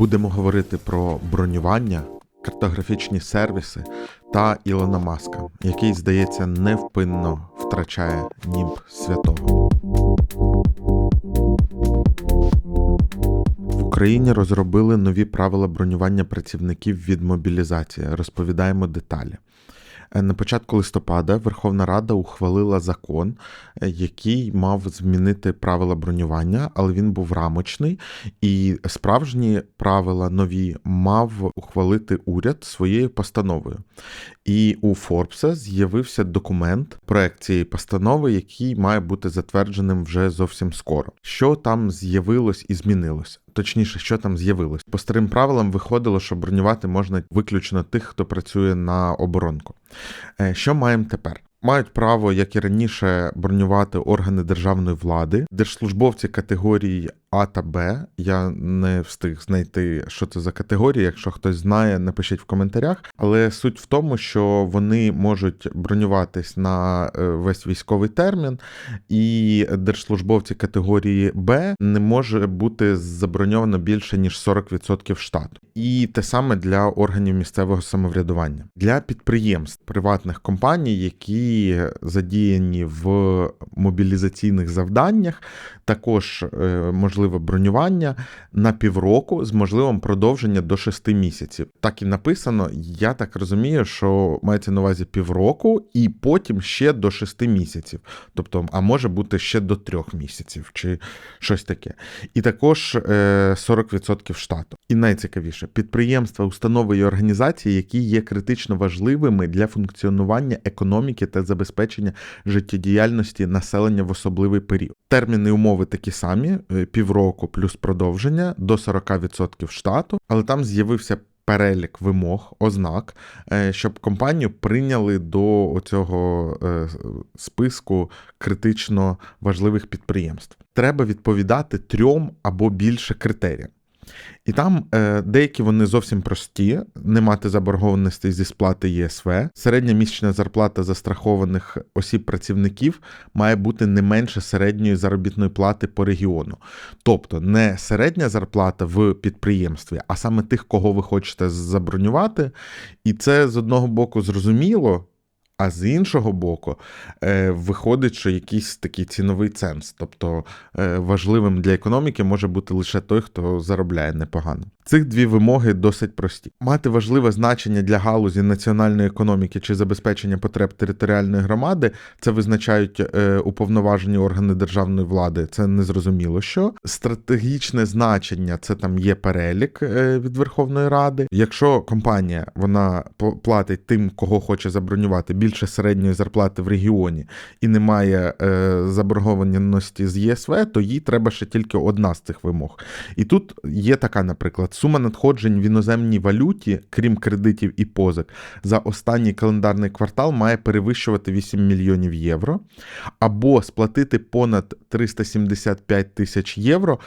Будемо говорити про бронювання, картографічні сервіси та Ілона Маска, який, здається, невпинно втрачає німб святого. В Україні розробили нові правила бронювання працівників від мобілізації. Розповідаємо деталі. Е, На початку листопада Верховна Рада ухвалила закон, е, який мав змінити правила бронювання, але він був рамочний, і справжні правила нові мав ухвалити уряд своєю постановою. І у Форбса з'явився документ, проект цієї постанови, який має бути затвердженим вже зовсім скоро. Що там з'явилось і змінилось? Точніше, що там з'явилось? По старим правилам виходило, що бронювати можна виключно тих, хто працює на оборонку. Е, Що маємо тепер? Мають право, як і раніше, бронювати органи державної влади, держслужбовці категорії А та Б. Я не встиг знайти, що це за категорії. Якщо хтось знає, напишіть в коментарях. Але суть в тому, що вони можуть бронюватись на е, весь військовий термін, і держслужбовці категорії Б не може бути заброньовано більше ніж 40% штату. І те саме для органів місцевого самоврядування для підприємств приватних компаній, які задіяні в мобілізаційних завданнях, також е, можливе бронювання на півроку з можливим продовження до 6 місяців. Так і написано. Я так розумію, що мається на увазі півроку, і потім ще до 6 місяців. Тобто, а може бути ще до 3 місяців, чи щось таке. І також е, 40% штату. І найцікавіше підприємства, установи і організації, які є критично важливими для функціонування економіки та забезпечення життєдіяльності населення в особливий період. Терміни умови такі самі: е, півроку плюс продовження до 40% штату, але там з'явився. Перелік вимог, ознак, е, щоб компанію прийняли до цього списку критично важливих підприємств. Треба відповідати трьом або більше критеріям. І там е, деякі вони зовсім прості: не мати заборгованості зі сплати ЄСВ. Середня місячна зарплата застрахованих осіб працівників має бути не менше середньої заробітної плати по регіону. Тобто не середня зарплата в підприємстві, а саме тих, кого ви хочете забронювати. І це з одного боку зрозуміло. А з іншого боку, е, виходить, що якийсь такий ціновий ценз. Тобто е, важливим для економіки може бути лише той, хто заробляє непогано. Цих дві вимоги досить прості: мати важливе значення для галузі національної економіки чи забезпечення потреб територіальної громади. Це визначають е, уповноважені органи державної влади. Це незрозуміло що. Стратегічне значення це там є перелік е, від Верховної Ради. Якщо компанія вона платить тим, кого хоче забронювати більше середньої зарплати в регіоні і немає е, заборгованості з ЄСВ, то їй треба ще тільки одна з цих вимог. І тут є така, наприклад, сума надходжень в іноземній валюті, крім кредитів і позик, за останній календарний квартал має перевищувати 8 мільйонів євро, або сплатити понад 375 тисяч євро.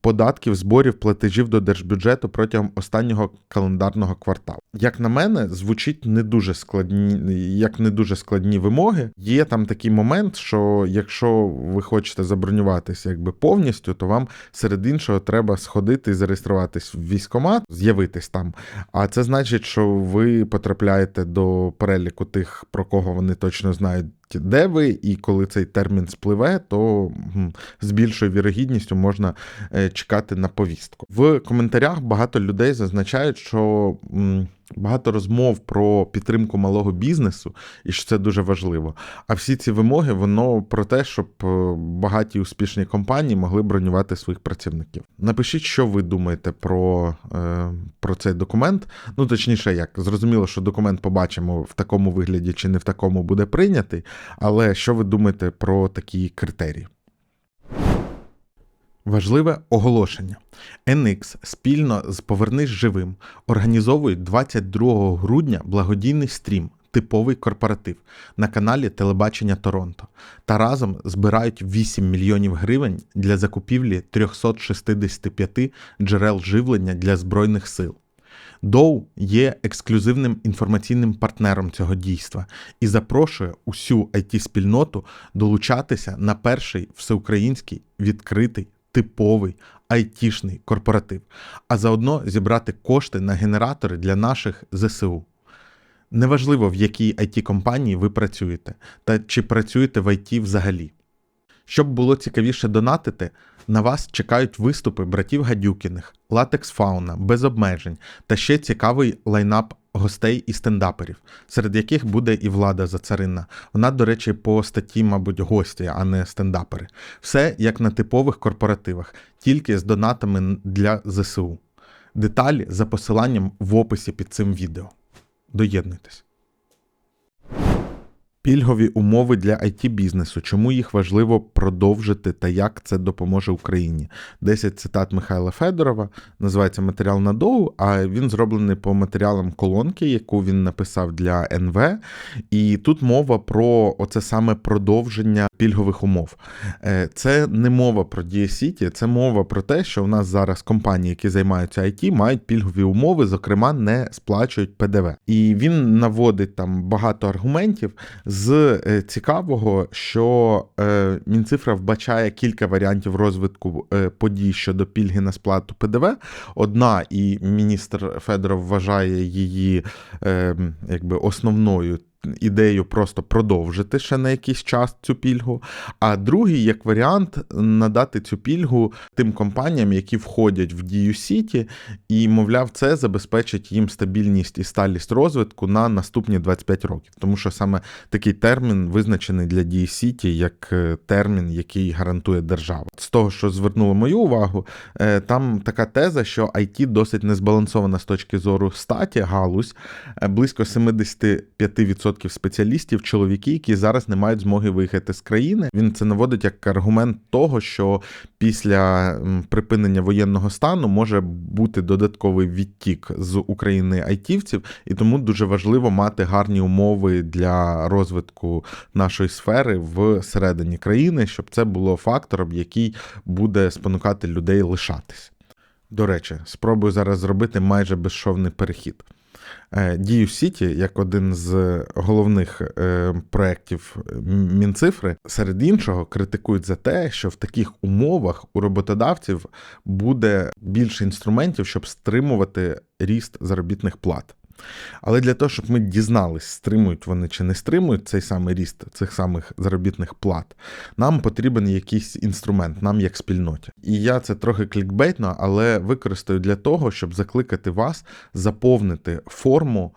Податків, зборів, платежів до держбюджету протягом останнього календарного кварталу. Як на мене, звучить не дуже складні, як не дуже складні вимоги. Є там такий момент, що якщо ви хочете забронюватися якби повністю, то вам серед іншого треба сходити і зареєструватись в військкомат, з'явитись там. А це значить, що ви потрапляєте до переліку тих, про кого вони точно знають. Де ви, і коли цей термін спливе, то з більшою вірогідністю можна чекати на повістку. В коментарях багато людей зазначають, що багато розмов про підтримку малого бізнесу, і що це дуже важливо. А всі ці вимоги, воно про те, щоб багаті успішні компанії могли бронювати своїх працівників. Напишіть, що ви думаєте про, про цей документ. Ну, точніше, як зрозуміло, що документ побачимо в такому вигляді чи не в такому буде прийнятий. Але що ви думаєте про такі критерії? Важливе оголошення. NX спільно з Повернись живим організовують 22 грудня благодійний стрім. Типовий корпоратив на каналі Телебачення Торонто та разом збирають 8 мільйонів гривень для закупівлі 365 джерел живлення для Збройних сил. Доу є ексклюзивним інформаційним партнером цього дійства і запрошує усю it спільноту долучатися на перший всеукраїнський відкритий типовий айтішний корпоратив, а заодно зібрати кошти на генератори для наших ЗСУ. Неважливо, в якій it компанії ви працюєте, та чи працюєте в IT взагалі. Щоб було цікавіше донатити, на вас чекають виступи братів Гадюкіних, Латекс Фауна, без обмежень та ще цікавий лайнап гостей і стендаперів, серед яких буде і влада Зацарина. Вона, до речі, по статті, мабуть, гості, а не стендапери. Все як на типових корпоративах, тільки з донатами для ЗСУ. Деталі за посиланням в описі під цим відео. Доєднуйтесь. Пільгові умови для it бізнесу. Чому їх важливо продовжити та як це допоможе Україні? 10 цитат Михайла Федорова. Називається матеріал на доу, а він зроблений по матеріалам колонки, яку він написав для НВ. І тут мова про оце саме продовження пільгових умов. Е, Це не мова про Дієсіті, це мова про те, що у нас зараз компанії, які займаються IT, мають пільгові умови, зокрема, не сплачують ПДВ. І він наводить там багато аргументів. З е, цікавого, що е, Мінцифра вбачає кілька варіантів розвитку е, подій щодо пільги на сплату ПДВ. Одна, і міністр Федоров вважає її е, якби основною. Ідею просто продовжити ще на якийсь час цю пільгу. А другий, як варіант, надати цю пільгу тим компаніям, які входять в дію Сіті, і, мовляв, це забезпечить їм стабільність і сталість розвитку на наступні 25 років. Тому що саме такий термін визначений для дії Сіті як е, термін, який гарантує держава. З того, що звернуло мою увагу, е, там така теза, що IT досить незбалансована з точки зору статі, галузь, Е, близько 75% спеціалістів, чоловіки, які зараз не мають змоги виїхати з країни. Він це наводить як аргумент того, що після припинення воєнного стану може бути додатковий відтік з України айтівців, і тому дуже важливо мати гарні умови для розвитку нашої сфери всередині країни, щоб це було фактором, який буде спонукати людей лишатись. До речі, спробую зараз зробити майже безшовний перехід. Е, Дію Сіті, як один з головних е, проєктів Мінцифри, серед іншого критикують за те, що в таких умовах у роботодавців буде більше інструментів, щоб стримувати ріст заробітних плат. Але для того, щоб ми дізнались, стримують вони чи не стримують цей самий ріст цих самих заробітних плат, нам потрібен якийсь інструмент, нам як спільноті. І я це трохи клікбейтно, але використаю для того, щоб закликати вас заповнити форму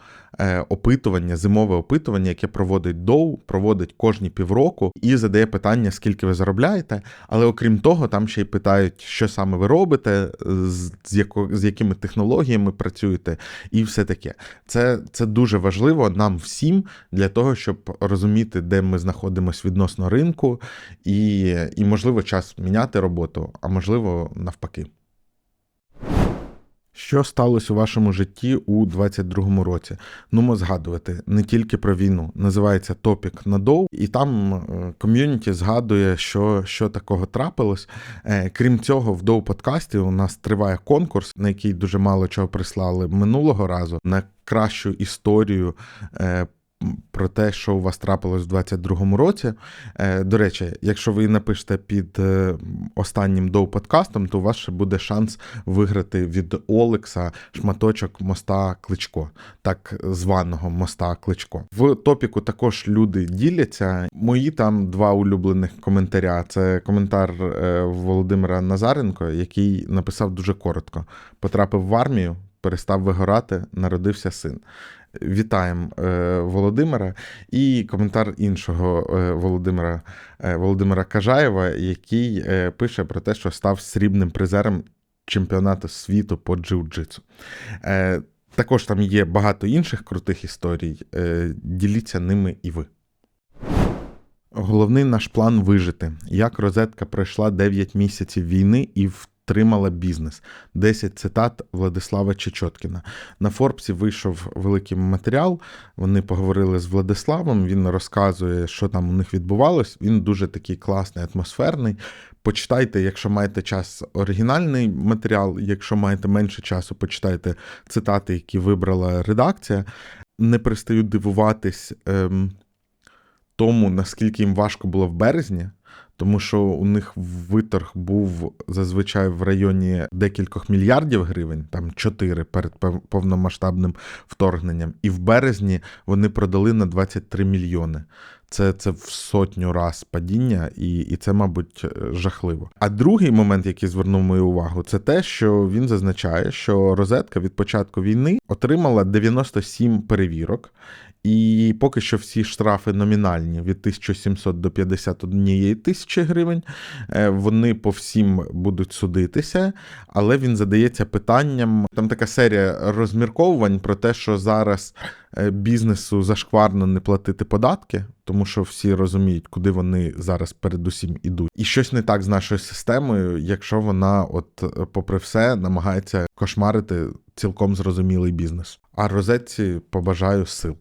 опитування, зимове опитування, яке проводить доу, проводить кожні півроку і задає питання, скільки ви заробляєте. Але окрім того, там ще й питають, що саме ви робите, з, з, яко, з якими технологіями працюєте, і все таке. Це, Це дуже важливо нам всім для того, щоб розуміти, де ми знаходимося відносно ринку, і, і можливо, час міняти роботу, а можливо, навпаки. Що сталося у вашому житті у 22-му році? Нумо згадувати не тільки про війну. Називається Топік надов, і там е, ком'юніті згадує, що що такого трапилось. Е, крім цього, в доу подкасті у нас триває конкурс, на який дуже мало чого прислали минулого разу на кращу історію. Про те, що у вас трапилось в 22-му році. Е, До речі, якщо ви напишете під е, останнім доу подкастом, то у вас ще буде шанс виграти від Олекса шматочок моста Кличко, так званого моста Кличко. В топіку також люди діляться. Мої там два улюблених коментаря. Це коментар е, Володимира Назаренко, який написав дуже коротко: потрапив в армію. Перестав вигорати, народився син. Вітаємо е, Володимира. І коментар іншого е, Володимира е, Володимира Кажаєва, який пише про те, що став срібним призером чемпіонату світу по джиу-джитсу. Також там є багато інших крутих історій. Діліться ними і ви. Головний наш план вижити. Як розетка пройшла 9 місяців війни і в Тримала бізнес. 10 цитат Владислава Чечоткіна. На Форбсі вийшов великий матеріал. Вони поговорили з Владиславом. Він розказує, що там у них відбувалось. Він дуже такий класний, атмосферний. Почитайте, якщо маєте час, оригінальний матеріал. Якщо маєте менше часу, почитайте цитати, які вибрала редакція. Не перестаю дивуватись ем, тому, наскільки їм важко було в березні тому що у них виторг був зазвичай в районі декількох мільярдів гривень, там 4 перед повномасштабним вторгненням. І в березні вони продали на 23 мільйони. Це, це в сотню раз падіння, і, і це, мабуть, е, жахливо. А другий момент, який звернув мою увагу, це те, що він зазначає, що розетка від початку війни отримала 97 перевірок. І поки що всі штрафи номінальні від 1700 до 51 тисячі гривень. Е, Вони по всім будуть судитися, але він задається питанням. Там така серія розмірковувань про те, що зараз е, бізнесу зашкварно не платити податки, тому що всі розуміють, куди вони зараз передусім ідуть. І щось не так з нашою системою, якщо вона, от, попри все, намагається кошмарити цілком зрозумілий бізнес. А розетці побажаю сил.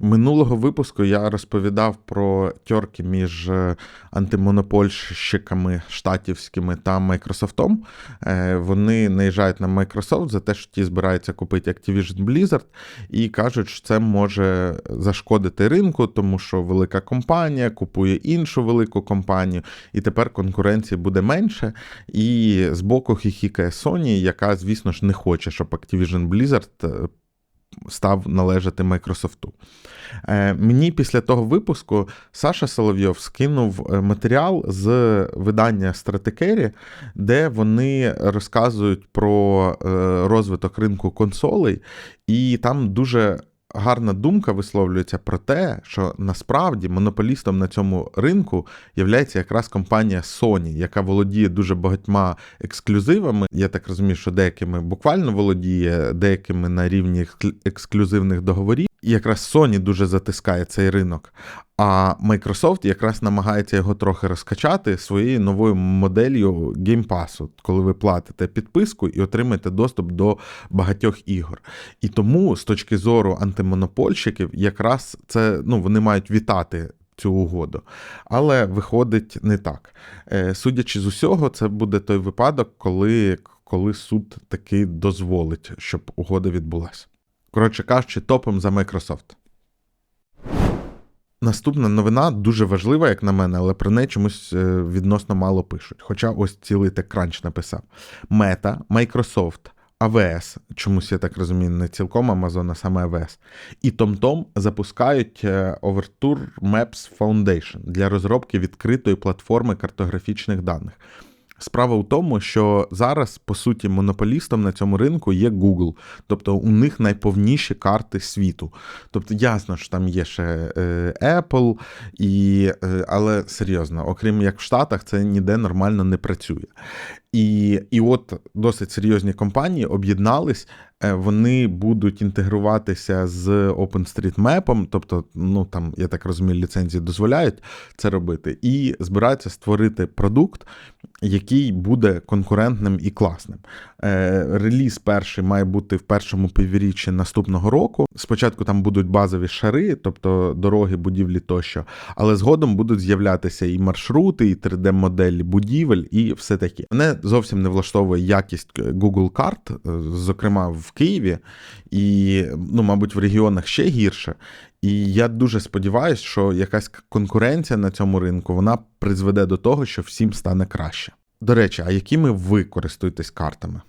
Минулого випуску я розповідав про тьорки між е, антимонопольщиками штатівськими та Майкрософтом. Е, Вони наїжджають на Microsoft за те, що ті збираються купити Activision Blizzard, і кажуть, що це може зашкодити ринку, тому що велика компанія купує іншу велику компанію, і тепер конкуренції буде менше. І з боку хіхікає Sony, яка, звісно ж, не хоче, щоб Activision Blizzard е, став належати Майкрософту. Е, Мені після того випуску Саша Соловйов скинув е, матеріал з видання Стратекері, де вони розказують про е, розвиток ринку консолей, і там дуже. Гарна думка висловлюється про те, що насправді монополістом на цьому ринку є якраз компанія Sony, яка володіє дуже багатьма ексклюзивами. Я так розумію, що деякими буквально володіє, деякими на рівні ексклюзивних договорів. Якраз Sony дуже затискає цей ринок. А Microsoft якраз намагається його трохи розкачати своєю новою моделлю Pass, коли ви платите підписку і отримаєте доступ до багатьох ігор. І тому, з точки зору антимонопольщиків, якраз це ну, вони мають вітати. Цю угоду, але виходить не так. Е, Судячи з усього, це буде той випадок, коли, коли суд таки дозволить, щоб угода відбулася. Коротше кажучи, топом за Microsoft. Наступна новина дуже важлива, як на мене, але про неї чомусь е, відносно мало пишуть. Хоча ось цілий TechCrunch написав: Meta, Microsoft, AWS, чомусь я так розумію, не цілком Amazon, а саме AWS, і TomTom запускають е, Overture Maps Foundation для розробки відкритої платформи картографічних даних. Справа у тому, що зараз, по суті, монополістом на цьому ринку є Google, тобто у них найповніші карти світу. Тобто, ясно, що там є ще е, Apple, і, е, але серйозно, окрім як в Штатах, це ніде нормально не працює. І, і от досить серйозні компанії об'єднались, е, вони будуть інтегруватися з OpenStreetMap, тобто, ну там, я так розумію, ліцензії дозволяють це робити, і збираються створити продукт, який буде конкурентним і класним. Е, Реліз перший має бути в першому півріччі наступного року. Спочатку там будуть базові шари, тобто дороги, будівлі тощо, але згодом будуть з'являтися і маршрути, і 3D-моделі будівель, і все таке. Мене зовсім не влаштовує якість Google карт, е, зокрема в Києві, і, ну, мабуть, в регіонах ще гірше. І я дуже сподіваюся, що якась конкуренція на цьому ринку вона призведе до того, що всім стане краще. До речі, а якими ви користуєтесь картами?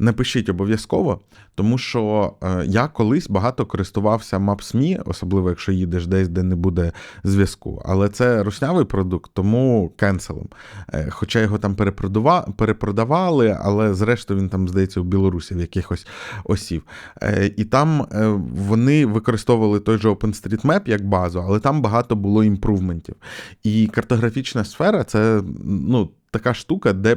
Напишіть обов'язково, тому що е, я колись багато користувався Maps.me, особливо якщо їдеш десь, де не буде зв'язку. Але це руснявий продукт, тому кенселом. Е, хоча його там перепродавали, але зрештою він там, здається, в Білорусі в якихось осів. Е, і там вони використовували той же OpenStreetMap як базу, але там багато було імпрувментів. І картографічна сфера це ну, така штука, де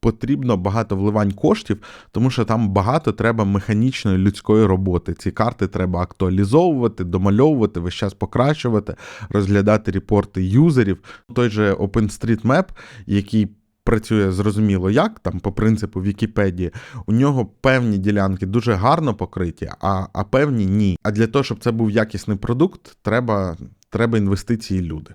потрібно багато вливань коштів, тому що там багато треба механічної людської роботи. Ці карти треба актуалізовувати, домальовувати, весь час покращувати, розглядати репорти юзерів. Той же OpenStreetMap, який Працює зрозуміло як, там по принципу Вікіпедії, у нього певні ділянки дуже гарно покриті, а а певні ні. А для того, щоб це був якісний продукт, треба, треба інвестиції люди.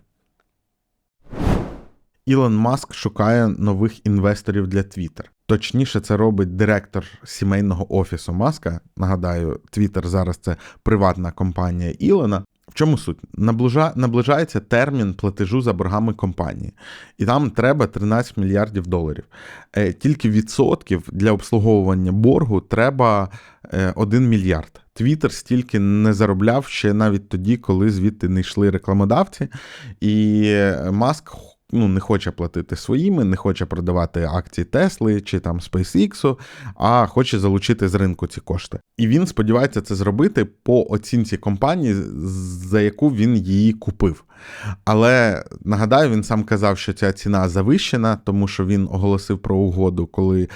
Ілон Маск шукає нових інвесторів для Twitter. Точніше, це робить директор сімейного офісу Маска. Нагадаю, Twitter зараз це приватна компанія Ілона. В чому суть? Наближа... Наближається термін платежу за боргами компанії, і там треба 13 мільярдів доларів. Е, Тільки відсотків для обслуговування боргу треба е, 1 мільярд. Твіттер стільки не заробляв ще навіть тоді, коли звідти не йшли рекламодавці, і е, Маск ну, не хоче платити своїми, не хоче продавати акції Тесли чи там SpaceX, а хоче залучити з ринку ці кошти. І він сподівається це зробити по оцінці компанії, за яку він її купив. Але нагадаю, він сам казав, що ця ціна завищена, тому що він оголосив про угоду, коли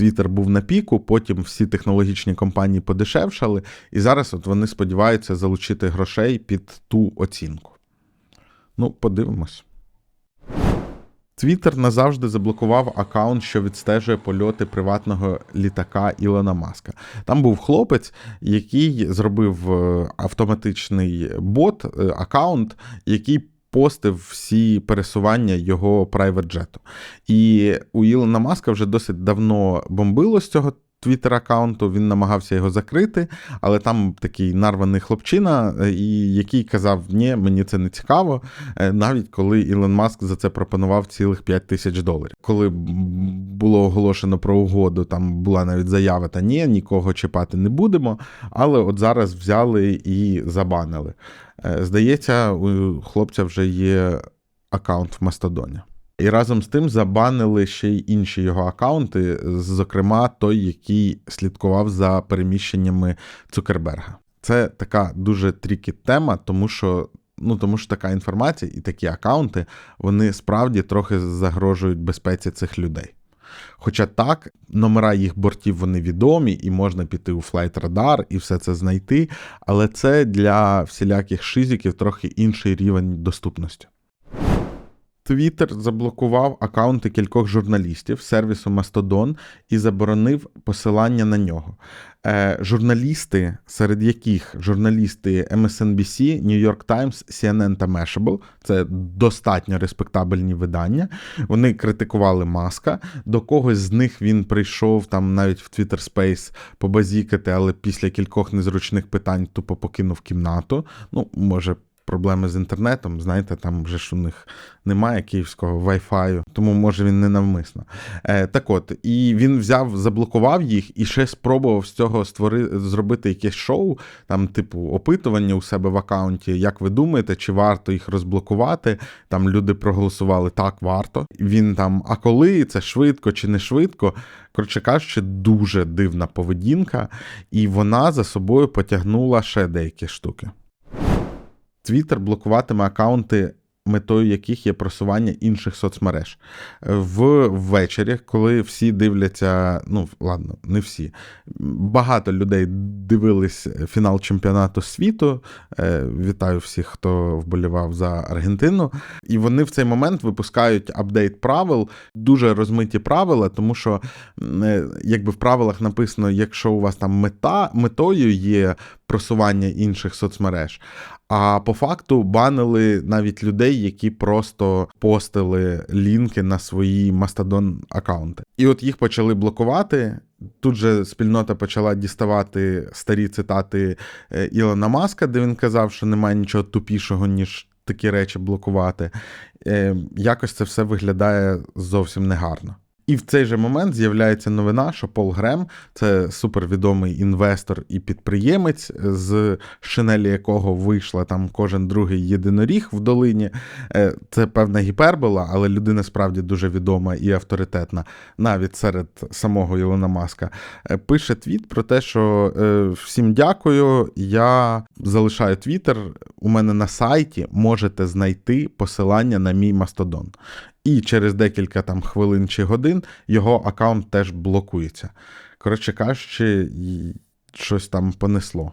Twitter був на піку. Потім всі технологічні компанії подешевшали, і зараз от вони сподіваються залучити грошей під ту оцінку. Ну, подивимось. Твіттер назавжди заблокував аккаунт, що відстежує польоти приватного літака Ілона Маска. Там був хлопець, який зробив е, автоматичний бот, е, аккаунт, який постив всі пересування його private джету. І у Ілона Маска вже досить давно бомбило з цього твіттер аккаунту, він намагався його закрити, але там такий нарваний хлопчина, е, і який казав, ні, мені це не цікаво, е, навіть коли Ілон Маск за це пропонував цілих 5 тисяч доларів. Коли було оголошено про угоду, там була навіть заява, та ні, нікого чіпати не будемо. Але от зараз взяли і забанили. Е, здається, у хлопця вже є аккаунт в Мастодоні. І разом з тим забанили ще й інші його аккаунти, зокрема той, який слідкував за переміщеннями Цукерберга. Це така дуже трікі тема, тому що. Ну, тому що така інформація і такі аккаунти, вони справді трохи загрожують безпеці цих людей. Хоча так, номера їх бортів вони відомі, і можна піти у Radar і все це знайти, але це для всіляких шизиків трохи інший рівень доступності. Твіттер заблокував акаунти кількох журналістів сервісу Mastodon і заборонив посилання на нього. Е, Журналісти, серед яких журналісти MSNBC, New York Times, CNN та Mashable, це достатньо респектабельні видання. Вони критикували Маска. До когось з них він прийшов там навіть в Twitter Space побазікати, але після кількох незручних питань тупо покинув кімнату. Ну, може проблеми з інтернетом. Знаєте, там вже ж у них немає київського Wi-Fi, тому може він не навмисно. Е, Так от, і він взяв, заблокував їх і ще спробував з цього створи, зробити якесь шоу, там, типу, опитування у себе в аккаунті. Як ви думаєте, чи варто їх розблокувати? Там люди проголосували так, варто. Він там, а коли це швидко чи не швидко? Коротше кажучи, дуже дивна поведінка, і вона за собою потягнула ще деякі штуки. Twitter блокуватиме аккаунти, метою яких є просування інших соцмереж. Ввечері, коли всі дивляться, ну ладно, не всі. Багато людей дивились фінал чемпіонату світу. Е, вітаю всіх, хто вболівав за Аргентину. І вони в цей момент випускають апдейт правил, дуже розмиті правила, тому що е, якби в правилах написано, якщо у вас там мета метою є просування інших соцмереж. А по факту банили навіть людей, які просто постили лінки на свої Mastodon аккаунти. І от їх почали блокувати. Тут же спільнота почала діставати старі цитати е, Ілона Маска, де він казав, що немає нічого тупішого, ніж такі речі блокувати. Е, якось це все виглядає зовсім негарно. І в цей же момент з'являється новина, що Пол Грем це супервідомий інвестор і підприємець, з шинелі якого вийшла там кожен другий єдиноріг в долині. Е, це певна гіпербола, але людина справді дуже відома і авторитетна, навіть серед самого Ілона Маска. Е, пише твіт про те, що е, всім дякую. Я залишаю твіттер. У мене на сайті можете знайти посилання на мій мастодон і через декілька там хвилин чи годин його аккаунт теж блокується. Коротше кажучи, щось там понесло.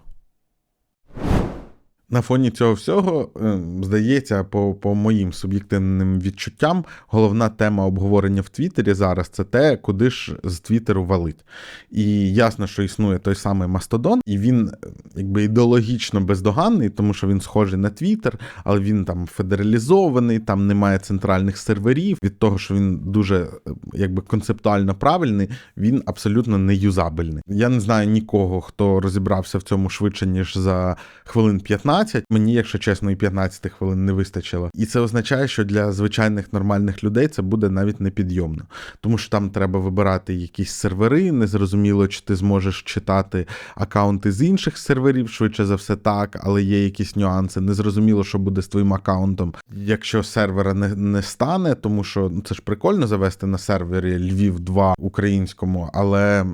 На фоні цього всього, е, здається, по по моїм суб'єктивним відчуттям, головна тема обговорення в Твіттері зараз це те, куди ж з Твіттеру валить. І ясно, що існує той самий Мастодон, і він якби ідеологічно бездоганний, тому що він схожий на Твіттер, але він там федералізований, там немає центральних серверів. Від того, що він дуже якби концептуально правильний, він абсолютно не юзабельний. Я не знаю нікого, хто розібрався в цьому швидше, ніж за хвилин 15. 15. Мені, якщо чесно, і 15 хвилин не вистачило. І це означає, що для звичайних нормальних людей це буде навіть непідйомно, тому що там треба вибирати якісь сервери. Незрозуміло, чи ти зможеш читати акаунти з інших серверів, швидше за все так, але є якісь нюанси. Незрозуміло, що буде з твоїм акаунтом, якщо сервера не, не стане, тому що ну, це ж прикольно завести на сервері Львів 2 українському, але.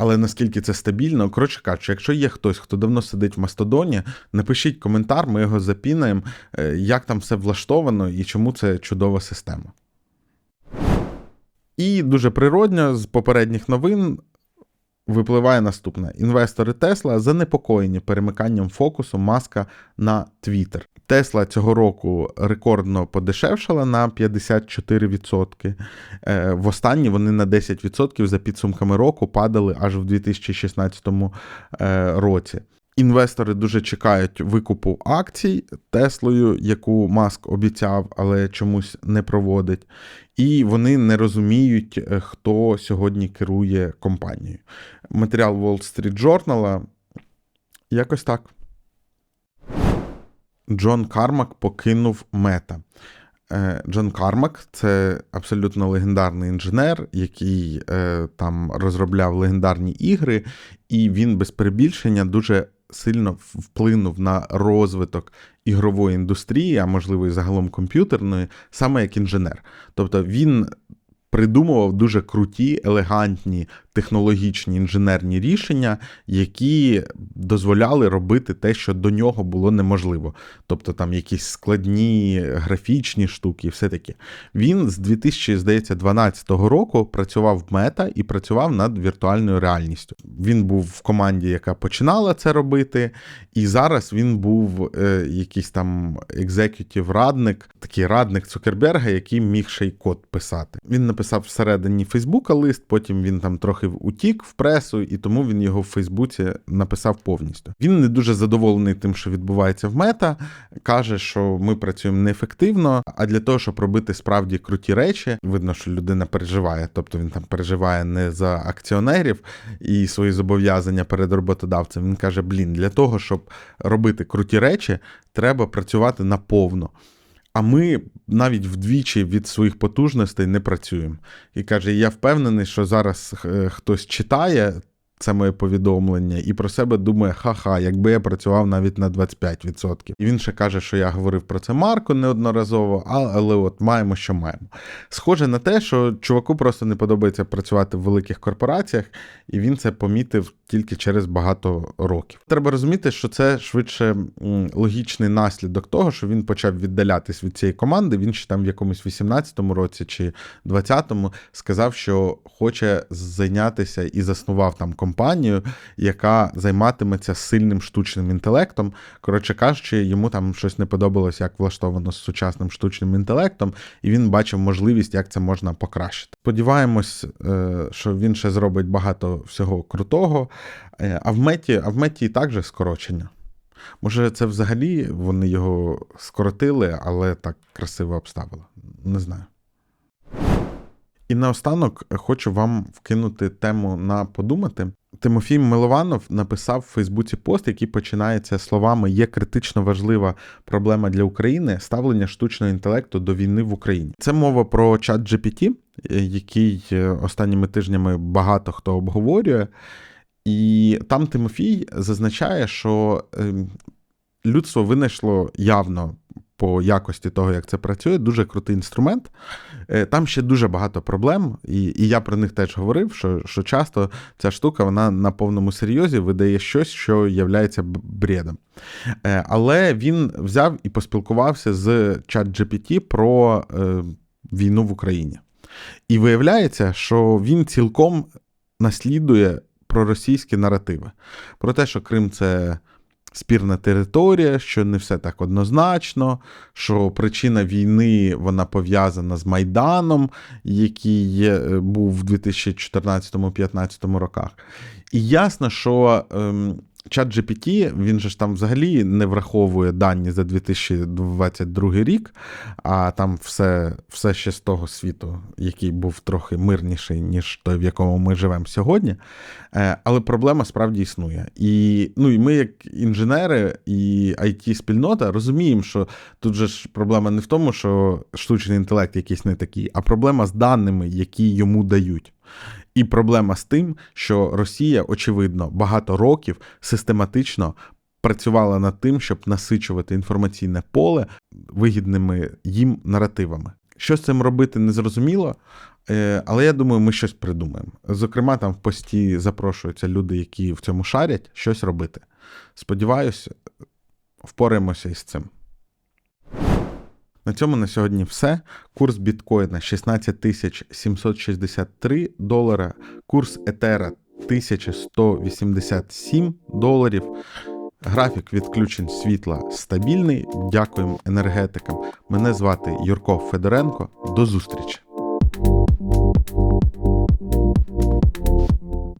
Але наскільки це стабільно, коротше кажучи, якщо є хтось, хто давно сидить в Мастодоні, напишіть коментар, ми його запінаємо, е, як там все влаштовано і чому це чудова система. І дуже природньо з попередніх новин випливає наступне: інвестори Тесла занепокоєні перемиканням фокусу маска на Твіттер. Тесла цього року рекордно подешевшала на 54%. Е, В вони на 10% за підсумками року падали аж в 2016 е, році. Інвестори дуже чекають викупу акцій Теслою, яку Маск обіцяв, але чомусь не проводить. І вони не розуміють, е, хто сьогодні керує компанією. Матеріал Wall Street Journal якось так. Джон Кармак покинув мета. Е, Джон Кармак це абсолютно легендарний інженер, який е, там розробляв легендарні ігри, і він без перебільшення дуже сильно вплинув на розвиток ігрової індустрії, а можливо і загалом комп'ютерної, саме як інженер. Тобто він придумував дуже круті, елегантні технологічні інженерні рішення, які дозволяли робити те, що до нього було неможливо. Тобто там якісь складні графічні штуки, і все таке. Він з 2012 року працював в мета і працював над віртуальною реальністю. Він був в команді, яка починала це робити, і зараз він був е, якийсь там екзекютів радник, такий радник Цукерберга, який міг ще й код писати. Він написав всередині Фейсбука лист, потім він там трохи утік в пресу, і тому він його в Фейсбуці написав повністю. Він не дуже задоволений тим, що відбувається в мета. Каже, що ми працюємо неефективно. А для того, щоб робити справді круті речі, видно, що людина переживає. Тобто він там переживає не за акціонерів і свої зобов'язання перед роботодавцем. Він каже: Блін, для того, щоб робити круті речі, треба працювати наповно. А ми навіть вдвічі від своїх потужностей не працюємо. І каже: я впевнений, що зараз е, хтось читає це моє повідомлення, і про себе думає, ха-ха, якби я працював навіть на 25%. І він ще каже, що я говорив про це Марко неодноразово, але от маємо, що маємо. Схоже на те, що чуваку просто не подобається працювати в великих корпораціях, і він це помітив тільки через багато років. Треба розуміти, що це швидше логічний наслідок того, що він почав віддалятись від цієї команди. Він ще там в якомусь 18-му році чи 20-му сказав, що хоче зайнятися і заснував там компанію яка займатиметься сильним штучним інтелектом. Коротше кажучи, йому там щось не подобалось, як влаштовано з сучасним штучним інтелектом, і він бачив можливість, як це можна покращити. Сподіваємось, е, що він ще зробить багато всього крутого. Е, а в меті, а в меті і так же скорочення. Може, це взагалі вони його скоротили, але так красиво обставили. Не знаю. І наостанок хочу вам вкинути тему на подумати. Тимофій Милованов написав в Фейсбуці пост, який починається словами: є критично важлива проблема для України ставлення штучного інтелекту до війни в Україні. Це мова про чат GPT, який останніми тижнями багато хто обговорює. І там Тимофій зазначає, що ем, людство винайшло явно по якості того, як це працює, дуже крутий інструмент. Е, там ще дуже багато проблем, і і я про них теж говорив, що що часто ця штука вона на повному серйозі видає щось, що є бредом. Е, але він взяв і поспілкувався з ChatGPT про е, війну в Україні. І виявляється, що він цілком наслідує проросійські наративи про те, що Крим це спірна територія, що не все так однозначно, що причина війни вона пов'язана з Майданом, який е, був в 2014-2015 роках. І ясно, що ем, чат GPT, він же ж там взагалі не враховує дані за 2022 рік, а там все, все ще з того світу, який був трохи мирніший, ніж той, в якому ми живемо сьогодні. Е, Але проблема справді існує. І, ну, і ми, як інженери і it спільнота розуміємо, що тут же ж проблема не в тому, що штучний інтелект якийсь не такий, а проблема з даними, які йому дають. І проблема з тим, що Росія, очевидно, багато років систематично працювала над тим, щоб насичувати інформаційне поле вигідними їм наративами. Що з цим робити, незрозуміло, е, але я думаю, ми щось придумаємо. Зокрема, там в пості запрошуються люди, які в цьому шарять, щось робити. Сподіваюсь, впораємося із цим. На цьому на сьогодні все. Курс біткоїна 16 763 долара, курс етера 1187 доларів. Графік відключень світла стабільний. Дякуємо енергетикам. Мене звати Юрко Федоренко. До зустрічі!